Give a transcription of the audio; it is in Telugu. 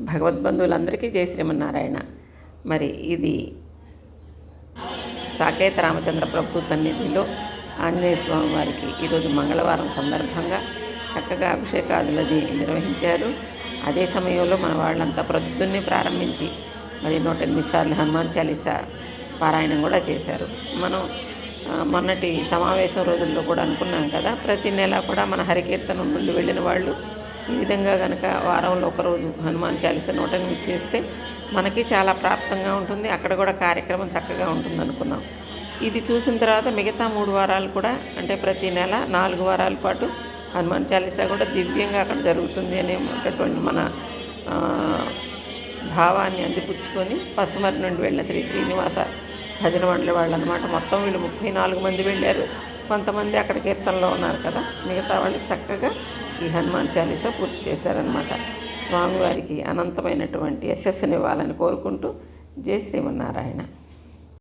భగవద్బంధువులందరికీ జై శ్రీమన్నారాయణ. మరి ఇది సాకేత రామచంద్ర ప్రభు సన్నిధిలో ఆంజనేయ స్వామి వారికి ఈరోజు మంగళవారం సందర్భంగా చక్కగా అభిషేకాదులది నిర్వహించారు. అదే సమయంలో మన వాళ్ళంతా ప్రొద్దున్నే ప్రారంభించి మరి నూట ఎనిమిది సార్లు హనుమాన్ చాలీసా పారాయణం కూడా చేశారు. మనం మొన్నటి సమావేశం రోజుల్లో కూడా అనుకున్నాం కదా ప్రతి నెల కూడా మన హరికీర్తనం నుండి వెళ్ళిన వాళ్ళు ఈ విధంగా కనుక వారంలో ఒకరోజు హనుమాన్ చాలీస నూట చేస్తే మనకి చాలా ప్రాప్తంగా ఉంటుంది. అక్కడ కూడా కార్యక్రమం చక్కగా ఉంటుంది అనుకున్నాం ఇది చూసిన తర్వాత మిగతా మూడు వారాలు కూడా అంటే ప్రతి నెల నాలుగు వారాల పాటు హనుమాన్ చాలీసా కూడా దివ్యంగా అక్కడ జరుగుతుంది అనేటటువంటి మన భావాన్ని అందిపుచ్చుకొని పసుమరి నుండి వెళ్ళిన శ్రీ శ్రీనివాస భజన మండలి వాళ్ళు అనమాట మొత్తం వీళ్ళు ముప్పై నాలుగు మంది వెళ్ళారు. కొంతమంది అక్కడ కీర్తనలో ఉన్నారు కదా. మిగతా వాళ్ళు చక్కగా ఈ హనుమాన్ చాలీసా పూర్తి చేశారనమాట స్వామివారికి అనంతమైనటువంటి యశస్సునివ్వాలని కోరుకుంటూ జై శ్రీమన్నారాయణ.